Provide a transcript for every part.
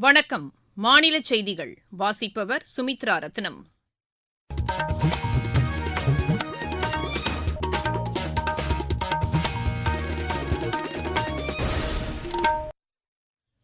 வணக்கம். மாநில செய்திகள். வாசிப்பவர் சுமித்ரா ரத்னம்.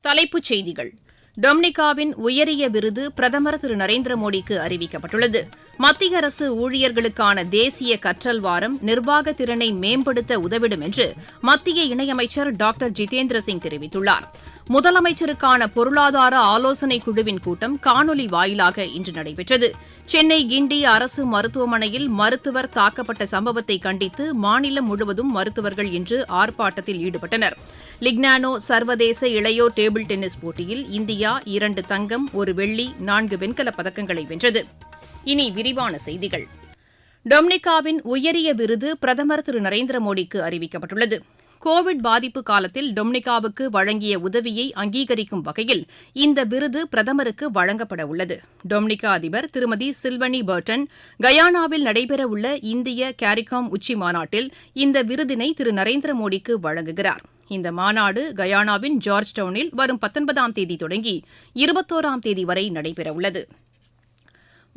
தலைப்புச் செய்திகள். டொமினிகாவின் உயரிய விருது பிரதமர் திரு. நரேந்திர மோடிக்கு அறிவிக்கப்பட்டுள்ளது. மத்திய அரசு ஊழியர்களுக்கான தேசிய கற்றல் வாரம் நிர்வாக திறனை மேம்படுத்த உதவிடும் என்று மத்திய இணையமைச்சர் டாக்டர் ஜிதேந்திர சிங் தெரிவித்துள்ளார். முதலமைச்சருக்கான பொருளாதார ஆலோசனைக் குழுவின் கூட்டம் காணொலி வாயிலாக இன்று நடைபெற்றது. சென்னை கிண்டி அரசு மருத்துவமனையில் மருத்துவர் தாக்கப்பட்ட சம்பவத்தை கண்டித்து மாநிலம் முழுவதும் மருத்துவர்கள் இன்று ஆர்ப்பாட்டத்தில் ஈடுபட்டனர். லிக்னானோ சர்வதேச இளையோர் டேபிள் டென்னிஸ் போட்டியில் இந்தியா இரண்டு தங்கம் ஒரு வெள்ளி நான்கு வெண்கலப் பதக்கங்களை வென்றது. இனி விரிவான செய்திகள். டொமினிகாவின் உயரிய விருது பிரதமர் திரு நரேந்திர மோடிக்கு அறிவிக்கப்பட்டுள்ளது. கோவிட் பாதிப்பு காலத்தில் டொமினிகாவுக்கு வழங்கிய உதவியை அங்கீகரிக்கும் வகையில் இந்த விருது பிரதமருக்கு வழங்கப்பட உள்ளது. டொமினிகா அதிபர் திருமதி சில்வனி பர்டன் கயானாவில் நடைபெறவுள்ள இந்திய கேரிகாம் உச்சி மாநாட்டில் இந்த விருதினை திரு நரேந்திர மோடிக்கு வழங்குகிறார். இந்த மாநாடு கயானாவின் ஜார்ஜ் டவுனில் வரும் பத்தொன்பதாம் தேதி தொடங்கி இருபத்தோராம் தேதி வரை நடைபெறவுள்ளது.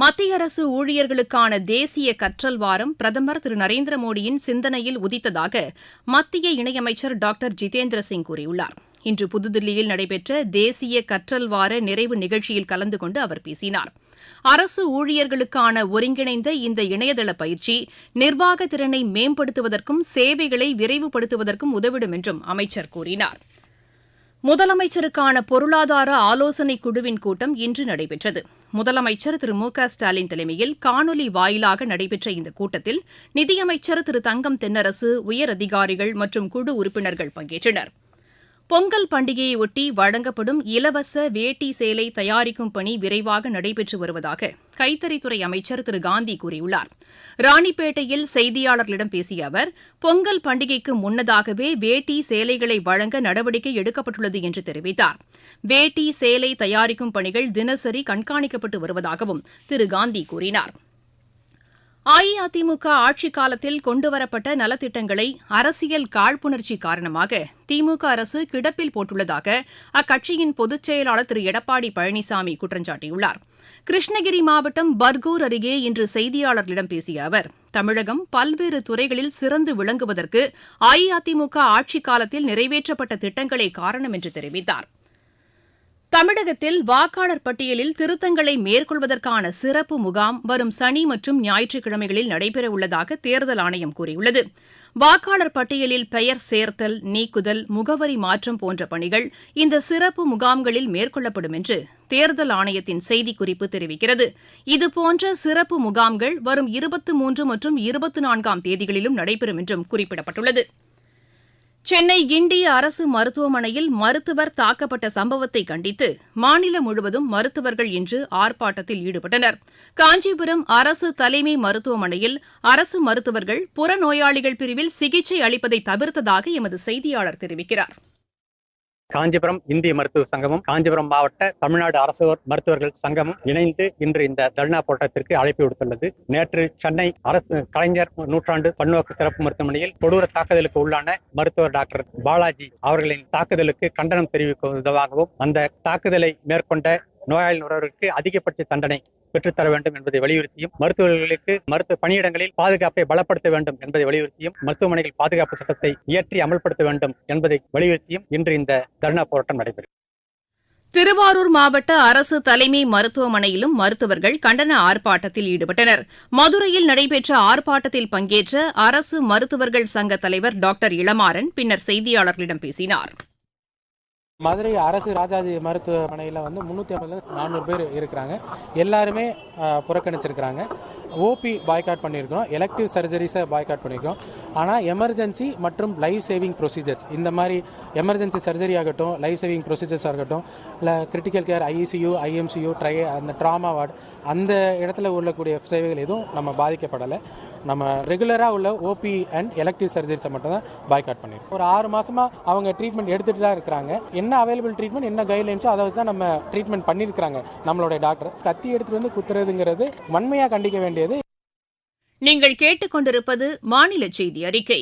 மத்திய அரசு ஊழியர்களுக்கான தேசிய கற்றல் வாரம் பிரதமர் திரு நரேந்திர மோடியின் சிந்தனையில் உதித்ததாக மத்திய இணையமைச்சர் டாக்டர் ஜிதேந்திர சிங் கூறியுள்ளார். இன்று புதுதில்லியில் நடைபெற்ற தேசிய கற்றல் வார நிறைவு நிகழ்ச்சியில் கலந்து கொண்டு அவர் பேசினார். அரசு ஊழியர்களுக்கான ஒருங்கிணைந்த இந்த இணையதள பயிற்சி நிர்வாக திறனை மேம்படுத்துவதற்கும் சேவைகளை விரைவுபடுத்துவதற்கும் உதவிடும் என்றும் அமைச்சர் கூறினார். முதலமைச்சருக்கான பொருளாதார ஆலோசனைக் குழுவின் கூட்டம் இன்று நடைபெற்றது. முதலமைச்சர் திரு மு க ஸ்டாலின் தலைமையில் காணொலி வாயிலாக நடைபெற்ற இந்த கூட்டத்தில் நிதியமைச்சர் திரு தங்கம் தென்னரசு உயரதிகாரிகள் மற்றும் குழு உறுப்பினர்கள் பங்கேற்றனர். பொங்கல் பண்டிகையையொட்டி வழங்கப்படும் இலவச வேட்டி சேலை தயாரிக்கும் பணி விரைவாக நடைபெற்று வருவதாக கைத்தறித்துறை அமைச்சர் திரு காந்தி கூறியுள்ளார். ராணிப்பேட்டையில் செய்தியாளர்களிடம் பேசிய அவர் பொங்கல் பண்டிகைக்கு முன்னதாகவே வேட்டி சேலைகளை வழங்க நடவடிக்கை எடுக்கப்பட்டுள்ளது என்று தெரிவித்தார். வேட்டி சேலை தயாரிக்கும் பணிகள் தினசரி கண்காணிக்கப்பட்டு வருவதாகவும் திரு காந்தி கூறினார். அஇஅதிமுக ஆட்சிக் காலத்தில் கொண்டுவரப்பட்ட நலத்திட்டங்களை அரசியல் காழ்ப்புணர்ச்சி காரணமாக திமுக அரசு கிடப்பில் போட்டுள்ளதாக அக்கட்சியின் பொதுச் செயலாளர் திரு. எடப்பாடி பழனிசாமி குற்றம் சாட்டியுள்ளார் கிருஷ்ணகிரி மாவட்டம் பர்கூர் அருகே இன்று செய்தியாளர்களிடம் பேசிய அவர் தமிழகம் பல்வேறு துறைகளில் சிறந்து விளங்குவதற்கு அஇஅதிமுக ஆட்சிக் காலத்தில் நிறைவேற்றப்பட்ட திட்டங்களே காரணம் என்று தெரிவித்தார். தமிழகத்தில் வாக்காளர் பட்டியலில் திருத்தங்களை மேற்கொள்வதற்கான சிறப்பு முகாம் வரும் சனி மற்றும் ஞாயிற்றுக்கிழமைகளில் நடைபெறவுள்ளதாக தேர்தல் ஆணையம் கூறியுள்ளது. வாக்காளர் பட்டியலில் பெயர் சேர்த்தல் நீக்குதல் முகவரி மாற்றம் போன்ற பணிகள் இந்த சிறப்பு முகாம்களில் மேற்கொள்ளப்படும் என்று தேர்தல் ஆணையத்தின் செய்திக்குறிப்பு தெரிவிக்கிறது. இதுபோன்ற சிறப்பு முகாம்கள் வரும் இருபத்தி மூன்று மற்றும் இருபத்தி நான்காம் தேதிகளிலும் நடைபெறும் என்றும் குறிப்பிடப்பட்டுள்ளது. சென்னை கிண்டி அரசு மருத்துவமனையில் மருத்துவர் தாக்கப்பட்ட சம்பவத்தை கண்டித்து மாநிலம் முழுவதும் மருத்துவர்கள் இன்று ஆர்ப்பாட்டத்தில் ஈடுபட்டனர். காஞ்சிபுரம் அரசு தலைமை மருத்துவமனையில் அரசு மருத்துவர்கள் புறநோயாளிகள் பிரிவில் சிகிச்சை அளிப்பதை தவிர்த்ததாக எமது செய்தியாளர் தெரிவிக்கிறார். காஞ்சிபுரம் இந்திய மருத்துவ சங்கமும் காஞ்சிபுரம் மாவட்ட தமிழ்நாடு அரசு மருத்துவர்கள் சங்கமும் இணைந்து இன்று இந்த தர்ணா போராட்டத்திற்கு அழைப்பு விடுத்துள்ளது. நேற்று சென்னை அரசு கலைஞர் நூற்றாண்டு பன்னோக்கு சிறப்பு மருத்துவமனையில் கொடூர தாக்குதலுக்கு உள்ளான மருத்துவர் டாக்டர் பாலாஜி அவர்களின் தாக்குதலுக்கு கண்டனம் தெரிவிக்கும் விதமாகவும் அந்த தாக்குதலை மேற்கொண்ட நோயாளி நுகர்வோருக்கு அதிகபட்ச தண்டனை பெற்றுத்தர வேண்டும் என்பதை வலியுறுத்தியும் மருத்துவர்களுக்கு மருத்துவ பணியிடங்களில் பாதுகாப்பை பலப்படுத்த வேண்டும் என்பதை வலியுறுத்தியும் மருத்துவமனைகள் பாதுகாப்பு சட்டத்தை இயற்றி அமல்படுத்த வேண்டும் என்பதை வலியுறுத்தியும் இன்று இந்த தர்ணா போராட்டம் நடைபெறும் திருவாரூர் மாவட்ட அரசு தலைமை மருத்துவமனையிலும் மருத்துவர்கள் கண்டன ஆர்ப்பாட்டத்தில் ஈடுபட்டனர். மதுரையில் நடைபெற்ற ஆர்ப்பாட்டத்தில் பங்கேற்ற அரசு மருத்துவர்கள் சங்க தலைவர் டாக்டர் இளமாறன் பின்னர் செய்தியாளர்களிடம் பேசினாா் மதுரை அரசு ராஜாஜி மருத்துவமனையில் வந்து முந்நூற்றி ஐம்பதுல நானூறு பேர் இருக்கிறாங்க. எல்லாருமே புறக்கணிச்சிருக்கிறாங்க. ஓபி பாய்காட் பண்ணியிருக்கிறோம். எலக்டிவ் சர்ஜரிஸை பாய்காட் பண்ணியிருக்கோம் ஆனால் எமர்ஜென்சி மற்றும் லைஃப் சேவிங் ப்ரொசீஜர்ஸ் இந்த மாதிரி எமர்ஜென்சி சர்ஜரி ஆகட்டும் லைஃப் சேவிங் ப்ரொசீஜர்ஸ் ஆகட்டும் இல்லை critical care ICU IMCU try அந்த ட்ராமா வார்டு அந்த இடத்துல உள்ளக்கூடிய சேவைகள் எதுவும் நம்ம பாதிக்கப்படலை. நம்ம ரெகுலராக உள்ள ஓபி அண்ட் எலக்டிவ் சர்ஜரிஸை மட்டும் தான் பாய்காட் பண்ணியிருக்கோம் ஒரு ஆறு மாதமாக அவங்க ட்ரீட்மெண்ட் எடுத்துகிட்டு தான் இருக்கிறாங்க. என்ன அவைலபிள் ட்ரீட்மெண்ட் என்ன கைட்லைன்ஸோ அதை வச்சு தான் நம்ம ட்ரீட்மெண்ட் பண்ணியிருக்கிறாங்க நம்மளுடைய டாக்டர் கத்தி எடுத்துகிட்டு வந்து குத்துறதுங்கிறது வன்மையாக கண்டிக்க வேண்டியது. நீங்கள் கேட்டுக்கொண்டிருப்பது மாநில செய்தி அறிக்கை.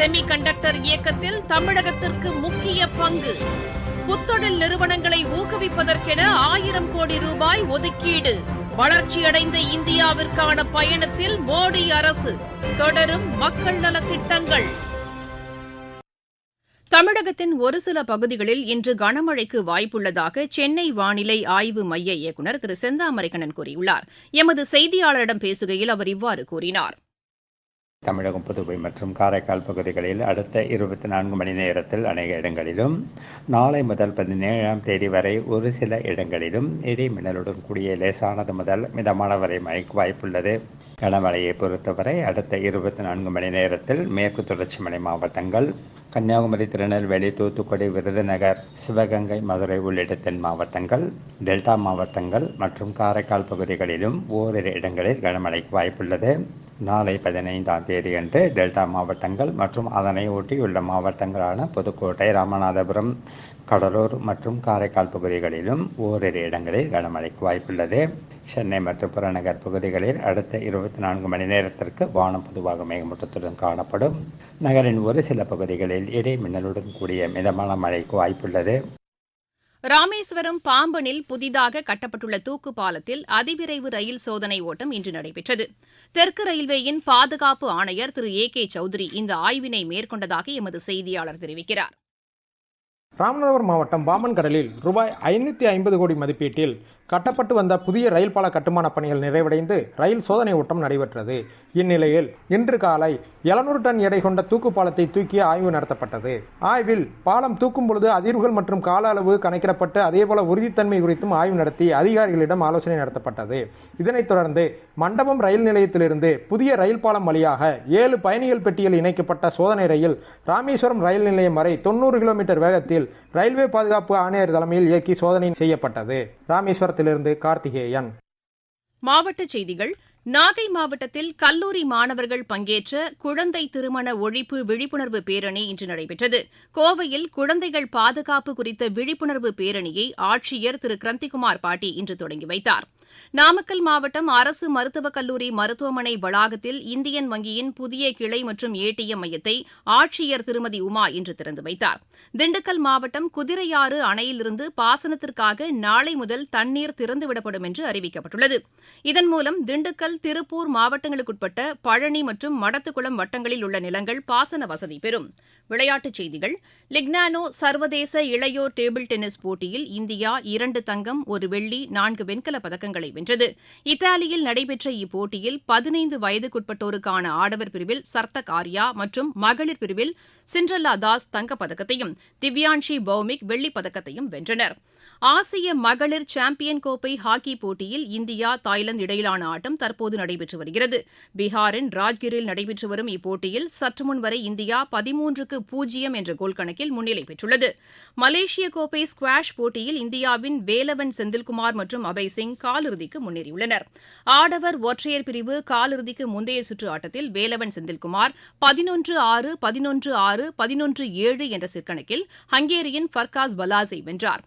செமி கண்டக்டர் இயக்கத்தில் தமிழகத்திற்கு முக்கிய பங்கு. புத்தொழில் நிறுவனங்களை ஊக்குவிப்பதற்கென ஆயிரம் கோடி ரூபாய் ஒதுக்கீடு. வளர்ச்சியடைந்த இந்தியாவிற்கான பயணத்தில் மோடி அரசு தொடரும் மக்கள் நலத்திட்டங்கள். தமிழகத்தின் ஒரு சில பகுதிகளில் இன்று கனமழைக்கு வாய்ப்புள்ளதாக சென்னை வானிலை ஆய்வு மைய இயக்குநர் திரு செந்தாமரைக்கண்ணன் கூறியுள்ளார். எமது செய்தியாளரிடம் பேசுகையில் அவர் இவ்வாறு கூறினார். தமிழகம் புதுவை மற்றும் காரைக்கால் பகுதிகளில் அடுத்த இருபத்தி நான்கு மணி நேரத்தில் அநேக இடங்களிலும் நாளை முதல் பதினேழாம் தேதி வரை ஒரு சில இடங்களிலும் இடி மின்னலுடன் கூடிய லேசானது முதல் மிதமான வரை மழைக்கு வாய்ப்புள்ளது. கனமழையை பொறுத்தவரை அடுத்த இருபத்தி நான்கு மணி நேரத்தில் மேற்கு தொடர்ச்சி மலை மாவட்டங்கள் கன்னியாகுமரி திருநெல்வேலி தூத்துக்குடி விருதுநகர் சிவகங்கை மதுரை உள்ளிட்ட தென் மாவட்டங்கள் டெல்டா மாவட்டங்கள் மற்றும் காரைக்கால் பகுதிகளிலும் ஓரிரு இடங்களில் கனமழைக்கு வாய்ப்புள்ளது. நாளை பதினைந்தாம் தேதியன்று டெல்டா மாவட்டங்கள் மற்றும் அதனை ஒட்டியுள்ள மாவட்டங்களான புதுக்கோட்டை ராமநாதபுரம் கடலூர் மற்றும் காரைக்கால் பகுதிகளிலும் ஓரிரு இடங்களில் கனமழைக்கு வாய்ப்புள்ளது. சென்னை மற்றும் புறநகர் பகுதிகளில் அடுத்த இருபத்தி நான்கு மணி நேரத்திற்கு வானம் பொதுவாக மேகமூட்டத்துடன் காணப்படும். நகரின் ஒரு சில பகுதிகளில் இடை மின்னலுடன் கூடிய மிதமான மழைக்கு வாய்ப்புள்ளது. ராமேஸ்வரம் பாம்பனில் புதிதாக கட்டப்பட்டுள்ள தூக்கு பாலத்தில் அதிவிரைவு ரயில் சோதனை ஓட்டம் இன்று நடைபெற்றது. தெற்கு ரயில்வேயின் பாதுகாப்பு ஆணையர் திரு ஏ கே சௌத்ரி இந்த ஆய்வினை மேற்கொண்டதாக எமது செய்தியாளர் தெரிவிக்கிறார். ராமநாதபுரம் மாவட்டம் பாமன் கடலில் ரூபாய் ஐநூற்றி ஐம்பது கோடி மதிப்பீட்டில் கட்டப்பட்டு வந்த புதிய ரயில் பால கட்டுமான பணிகள் நிறைவடைந்து ரயில் சோதனை ஓட்டம் நடைபெற்றது. இந்நிலையில் இன்று காலை எழுநூறு டன் எடை கொண்ட தூக்கு பாலத்தை தூக்கி ஆய்வு நடத்தப்பட்டது. ஆய்வில் பாலம் தூக்கும் பொழுது அதிர்வுகள் மற்றும் கால அளவு கணக்கிடப்பட்டு அதேபோல உறுதித்தன்மை குறித்தும் ஆய்வு நடத்தி அதிகாரிகளிடம் ஆலோசனை நடத்தப்பட்டது. இதனைத் தொடர்ந்து மண்டபம் ரயில் நிலையத்திலிருந்து புதிய ரயில் பாலம் வழியாக ஏழு பயணிகள் பெட்டியில் இணைக்கப்பட்ட சோதனை ரயில் ராமேஸ்வரம் ரயில் நிலையம் வரை தொண்ணூறு கிலோமீட்டர் வேகத்தில் ரயில்வே பாதுகாப்பு ஆணையர் தலைமையில் இயக்கி சோதனை செய்யப்பட்டது. ராமேஸ்வரத்திலிருந்து கார்த்திகேயன். மாவட்ட செய்திகள் நாகை மாவட்டத்தில் கல்லூரி மாணவர்கள் பங்கேற்ற குழந்தை திருமண ஒழிப்பு விழிப்புணர்வு பேரணி இன்று நடைபெற்றது. கோவையில் குழந்தைகள் பாதுகாப்பு குறித்த விழிப்புணர்வு பேரணியை ஆட்சியர் திரு. கிரந்திகுமார் பாட்டி இன்று தொடங்கி வைத்தார். நாமக்கல் மாவட்டம் அரசு மருத்துவக் கல்லூரி மருத்துவமனை வளாகத்தில் இந்தியன் வங்கியின் புதிய கிளை மற்றும் ஏடிஎம் மையத்தை ஆட்சியர் திருமதி உமா இன்று திறந்து வைத்தார். திண்டுக்கல் மாவட்டம் குதிரையாறு அணையிலிருந்து பாசனத்திற்காக நாளை முதல் தண்ணீர் திறந்துவிடப்படும் என்று அறிவிக்கப்பட்டுள்ளது. இதன் மூலம் திண்டுக்கல் திருப்பூர் மாவட்டங்களுக்குட்பட்ட பழனி மற்றும் மடத்துக்குளம் வட்டங்களில் உள்ள நிலங்கள் பாசன வசதி பெறும். விளையாட்டுச் செய்திகள். லிக்னானோ சர்வதேச இளையோர் டேபிள் டென்னிஸ் போட்டியில் இந்தியா இரண்டு தங்கம் ஒரு வெள்ளி நான்கு வெண்கலப் பதக்கங்களை வென்றது. இத்தாலியில் நடைபெற்ற இப்போட்டியில் பதினைந்து வயதுக்குட்பட்டோருக்கான ஆடவர் பிரிவில் சர்த்தக் ஆர்யா மற்றும் மகளிர் பிரிவில் சிண்ட்ரல்லா தாஸ் தங்கப்பதக்கத்தையும் திவ்யான்ஷி பௌமிக் வெள்ளிப் பதக்கத்தையும் வென்றனர். ஆசிய மகளிர் சாம்பியன் கோப்பை ஹாக்கி போட்டியில் இந்தியா தாய்லாந்து இடையிலான ஆட்டம் தற்போது நடைபெற்று வருகிறது. பீகாரின் ராஜ்கிரில் நடைபெற்று வரும் இப்போட்டியில் சற்றுமுன் வரை இந்தியா பதிமூன்றுக்கு பூஜ்ஜியம் என்ற கோல் கணக்கில் முன்னிலை பெற்றுள்ளது. மலேசிய கோப்பை ஸ்குவாஷ் போட்டியில் இந்தியாவின் வேலவன் செந்தில்குமார் மற்றும் அபய் சிங் காலிறுதிக்கு முன்னேறியுள்ளனர். ஆடவர் ஒற்றையர் பிரிவு காலிறுதிக்கு முந்தைய சுற்று ஆட்டத்தில் வேலவன் செந்தில்குமார் பதினொன்று ஆறு பதினொன்று ஆறு பதினொன்று ஏழு என்ற சிற்கணக்கில் ஹங்கேரியின் ஃபர்காஸ் பலாஸை வென்றார்.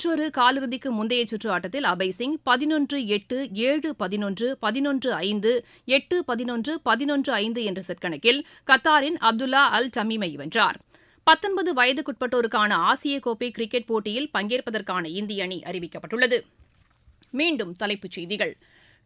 மற்றொரு காலிறுதிக்கு முந்தைய சுற்று ஆட்டத்தில் அபய் சிங் பதினொன்று எட்டு ஏழு பதினொன்று பதினொன்று ஐந்து எட்டு பதினொன்று பதினொன்று ஐந்து என்ற செட் கணக்கில் கத்தாரின் அப்துல்லா அல் டமீமை வென்றார். பத்தொன்பது வயதுக்குட்பட்டோருக்கான ஆசிய கோப்பை கிரிக்கெட் போட்டியில் பங்கேற்பதற்கான இந்திய அணி அறிவிக்கப்பட்டுள்ளது. மீண்டும் தலைப்புச் செய்திகள்.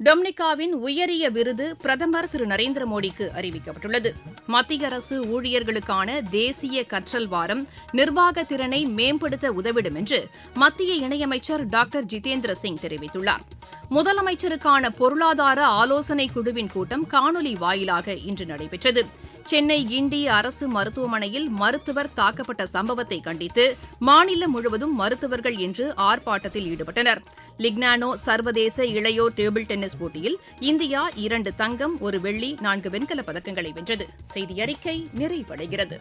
டொமினிகாவின் உயரிய விருது பிரதமர் திரு நரேந்திர மோடிக்கு அறிவிக்கப்பட்டுள்ளது. மத்திய அரசு ஊழியர்களுக்கான தேசிய கற்றல் வாரம் நிர்வாக திறனை மேம்படுத்த உதவிடும் என்று மத்திய இணையமைச்சர் டாக்டர் ஜிதேந்திர சிங் தெரிவித்துள்ளார். முதலமைச்சருக்கான பொருளாதார ஆலோசனைக் குழுவின் கூட்டம் காணொலி வாயிலாக இன்று நடைபெற்றது. சென்னை கிண்டி அரசு மருத்துவமனையில் மருத்துவர் தாக்கப்பட்ட சம்பவத்தை கண்டித்து மாநிலம் முழுவதும் மருத்துவர்கள் இன்று ஆர்ப்பாட்டத்தில் ஈடுபட்டனர். லிக்னானோ சர்வதேச இளையோர் டேபிள் டென்னிஸ் போட்டியில் இந்தியா இரண்டு தங்கம் ஒரு வெள்ளி நான்கு வெண்கலப் பதக்கங்களை வென்றது. செய்தி அறிக்கை நிறைவடைகிறது.